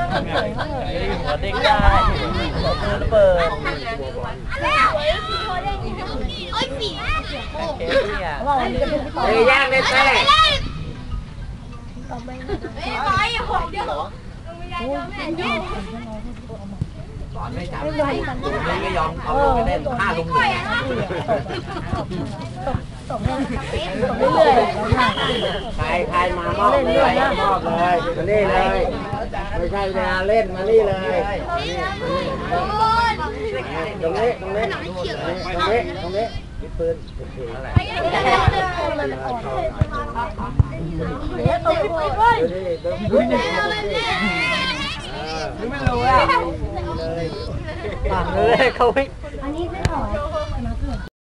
หัวเด้งได้หัวมือระเบิดโอ้ยผีเค้กเนี่ยว่าวันนี้จะเป็นพี่ต่อเฮ้ยย่างได้แต่ไม่ไหวหกเดียว สอนไม่จำนี่ก็ยอมเอาลงไปเล่นฆ่าลงหนึ่งส่งให้ส่งเรื่อยๆใครใครมามอบเลยมอบเลยมานี่เลย ไม่ใช่เวลาเล่นมานี่เลยโอ้ยตรงนี้ตรงนี้ตรงนี้ตรงนี้มีปืนโอเคเดี๋ยวตัวไปเว้ยดูดิดูดิไม่รู้อะ ผ่านเลยเขาไม่อันนี้ไม่ออก